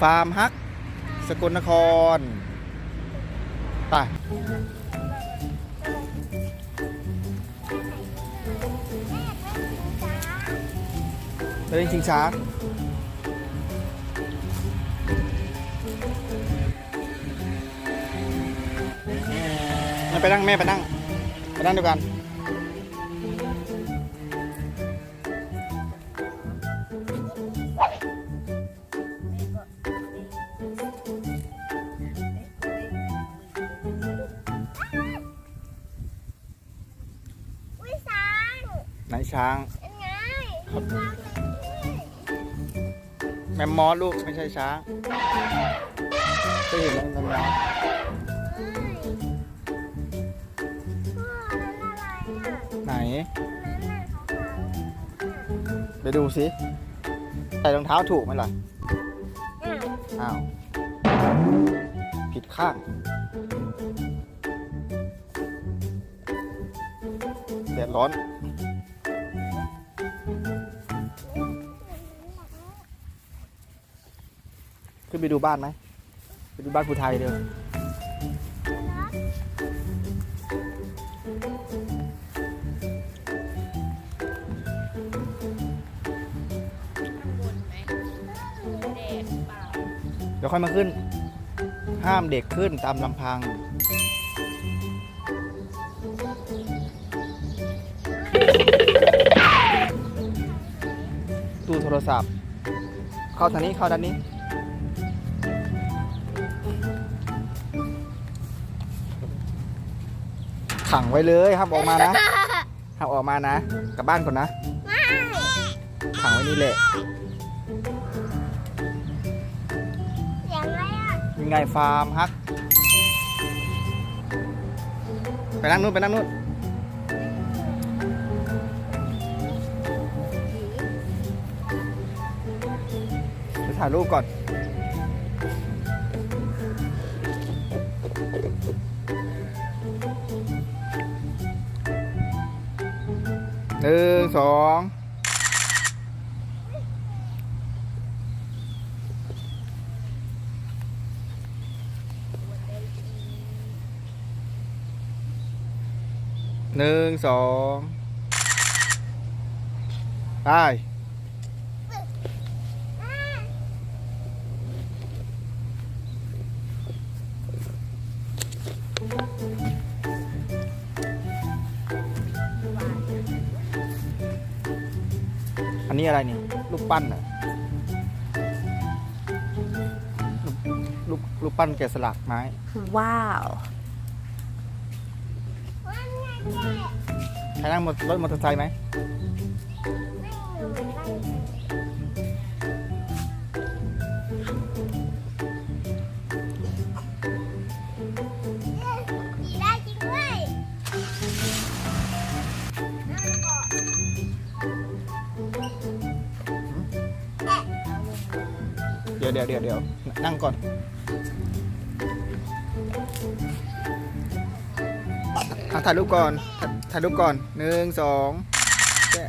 ฟาร์มฮัก สกลนครไปไปเล่นชิงช้าแม่ไปนั่งแม่ไปนั่งไปนั่งด้วยกัน ไหนช้างเป็นไงช้างเลยแมมมอสลูกไม่ใช่ช้างเคยเห็นไหมแมมมอสพ่อนั่นอะไรอะไหนนั่นน่ะขาวๆไปดูสิใส่รองเท้าถูกไหมล่ะ อ้าวอ้าวผิดข้างแดดร้อน นไปดูบ้านไหมไปดูบ้านภูไทยเดียวข้างบนไหมแดดเปล่าเดี๋ยวค่อยมาขึ้น ห้ามเด็กขึ้นตามลำพัง ตู้โทรศัพท์ เข้าทางนี้เข้าด้านนี้ ขังไว้เลยห้ามออกมานะห้ามออกมานะ กลับบ้านก่อนนะไม่ขังไว้นี่แหละย่างไรอะยังไงฟาร์มฮัก ไปนั่งนู่นไปนั่งนู่นถ่ายรูปก่อน หนึ่งสองหนึ่งสองไป อันนี้อะไรนี่รูปปั้นเหรอรูปรูปรูปปั้นแกะสลักไม้ ว้าวว่าไงแกใครนั่งมอรถมอเตอร์ไซค์ไหมไม่ ยวเดี๋ยวเดี๋ยวเดี๋ยวนั่งก่อน อะถ่ายรูปก่อน ถ่ายรูปก่อนหนึ่งสองแช่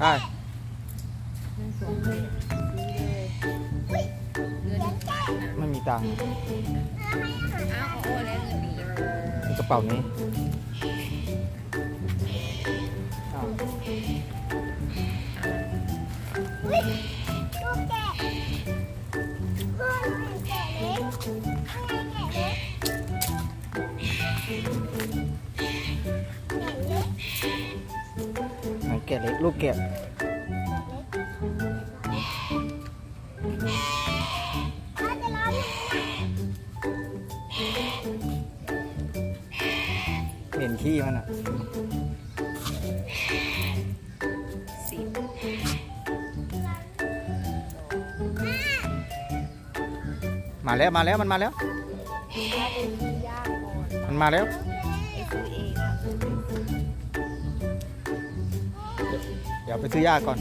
ไปไม่มีตังค์ในกระเป๋านี้อ้าวลู กะเล็กไหนแกเล็กแกะเห็นขี้มันอะมาแล้วมาแล้วมันมาแล้ว มันมาแล้ว ดี๋ยวไปซื้อยาก่อน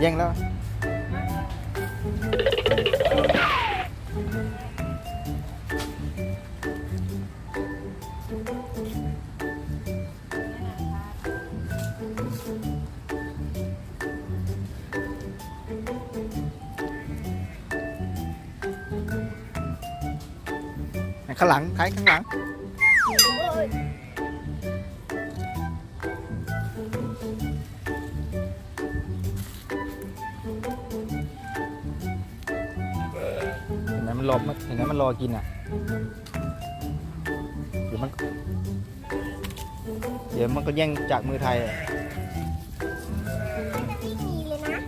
แย่งแล้ว ข้างหลังท้ายข้างหลัง รอมันเห็นไหมมันรอกินอะเดี๋ยวมัน เดี๋ยวมันก็แย่งจากมือไทยอะจะไม่มีเลยนะ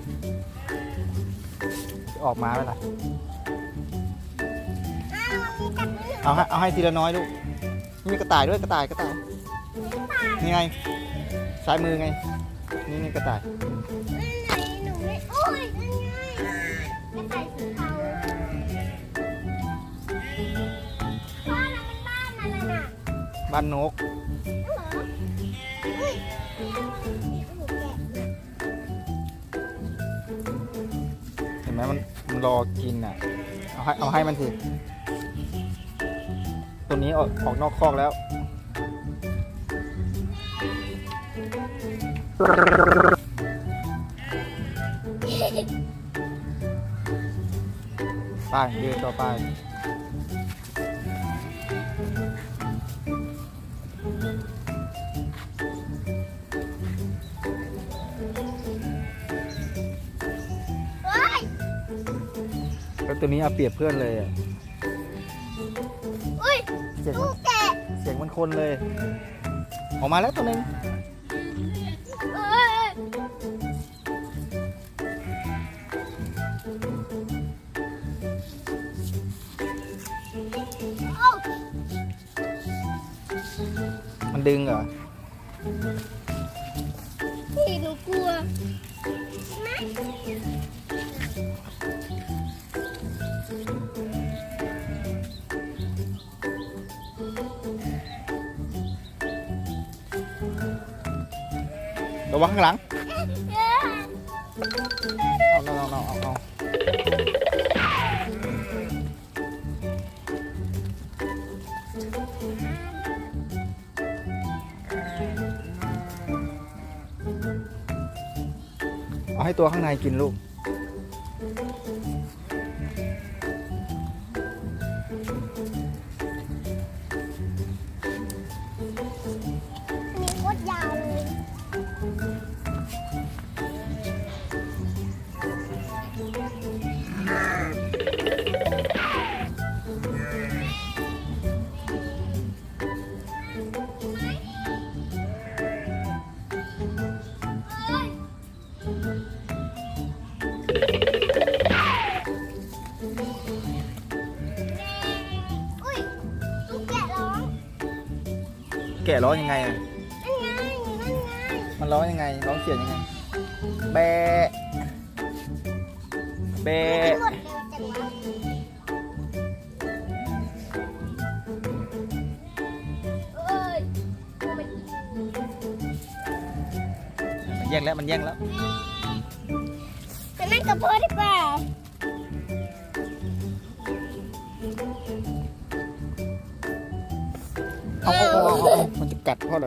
ออกมาไหมล่ะเอาให้เอาให้ทีละน้อยลูกนี่มีกระต่ายด้วยกระต่ายกระต่ายนี่ไงซ้ายมือไง นี่นี่กระต่ายไหนหนูไม่โอ้ยนั่นไง บ้นนกเหรออุ้ยหนูแกะเห็นไหมมันมันรอกินอะ เอาให้เอาให้มันสิตัวนี้ออกออกนอกคอกแล้ว ไปเดินต่อไป ตัวนี้เอาเปรียบเพื่อนเลยอะอุ้ยเสียงลูมันกแกะเสียงมันคนเลย ออกมาแล้วตัวหนึ่งเอ้ยโอ้มันดึงเหรอางหลังเอ้ยเอาเอาเอาเอาเอาเอาให้ตัวข้างในกินลูกะร้องยังไงอะนั่นไงนั่นไงมันร้องยังไง ร้องเสียงยังไง แบะแบะรวดเร็วจังวะเอ้ยมันมันแย่งแล้ว มันแย่งแล้วไปนั่งกับพ่อดีกว่าเอาเอาเอา เอาเอามันจะกัดพ่อเห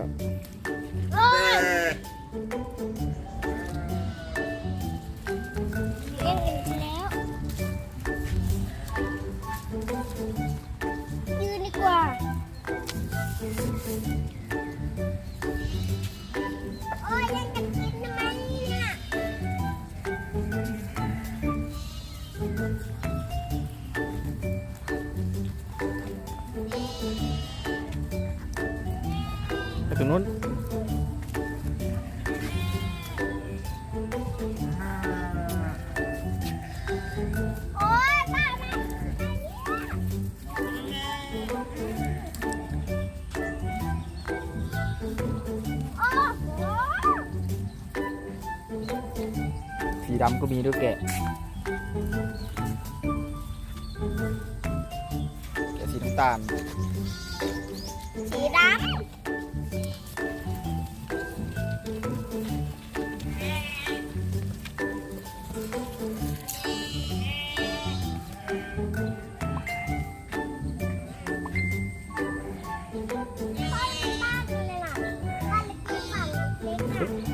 ดำก็มีด้วยแกะ แกะสีน้ำตาล สีดำ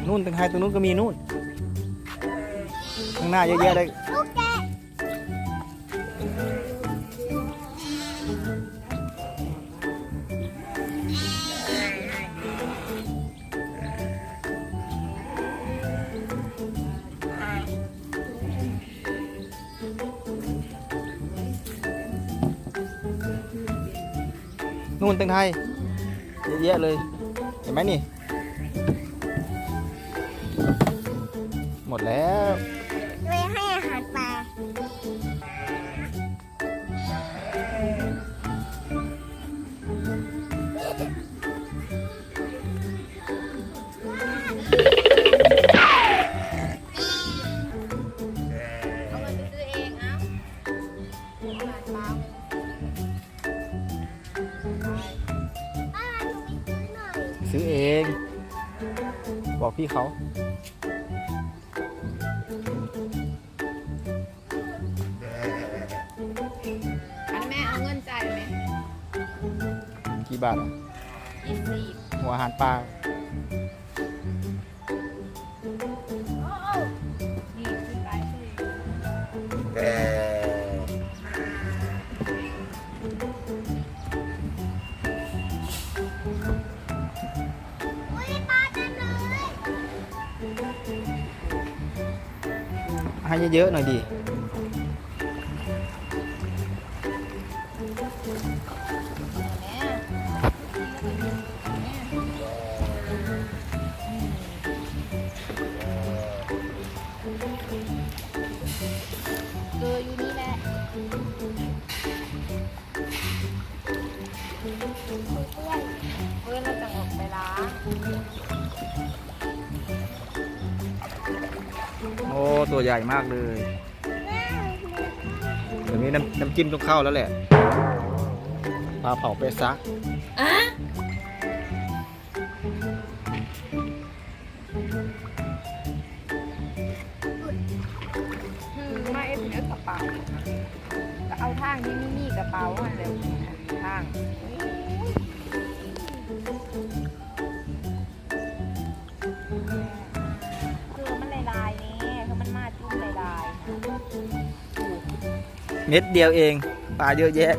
นู่นตั้งไฮตรงนู้นก็มีนู่นางหน้าเยอะแยะเลยนู่นตรงไทยเยอะแยะเลย เห็นไหมนี่ หมดแล้ว ซื้อเอง บอกพี่เขาอันแม่เอาเงินจ่ายไหมกี่บาทอะยี่สิบหัวอาหารปลา เยอะๆหน่อยดิเกลืออยู่นี่แหละเพื่อนเราจะออกไปล้าง อ้ตัวใหญ่มากเลยเดี๋ยวนี้น้ำน้ำจิ้มต้องเข้าแล้วแหละปลาเผาเปซัก เม็ดเดียวเองปลาเยอะแยะ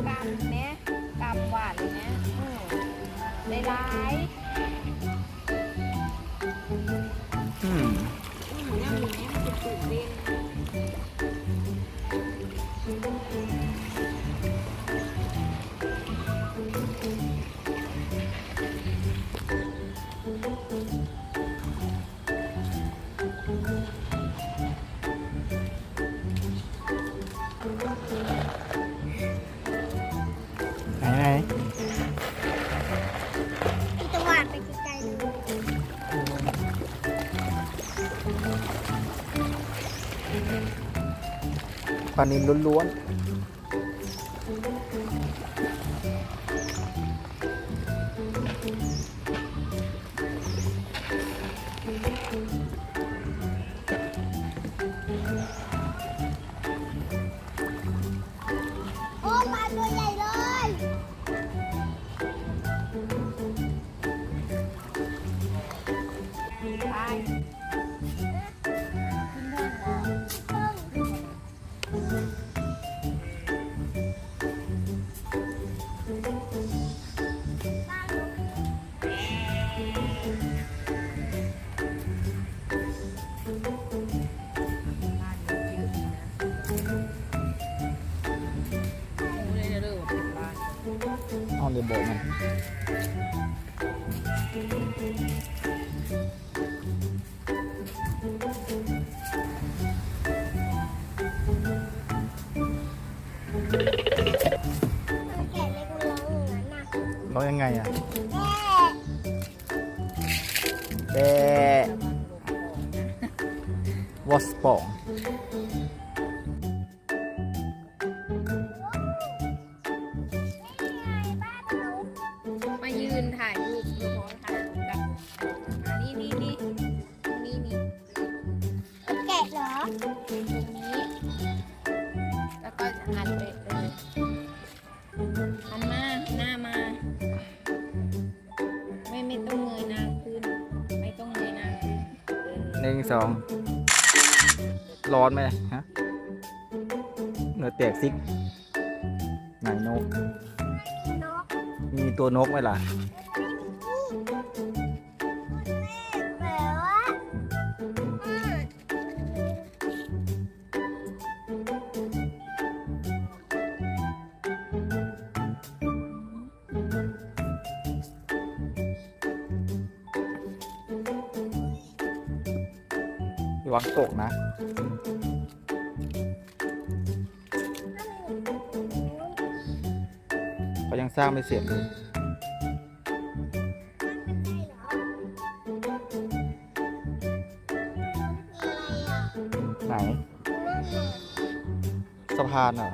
ปลานิลล้วน เอาเดี๋ยวบอกมันร้องอย่างนั้นน่ะร้องไงอะแม่แบวอสปอง ร้อนไหมฮะเหงื่อแตกซิกไหนนกนก มีตัวนกไหมล่ะวาระวังตกนะ เขายังสร้างไม่เสร็จเลยไหนสะพานเหรอ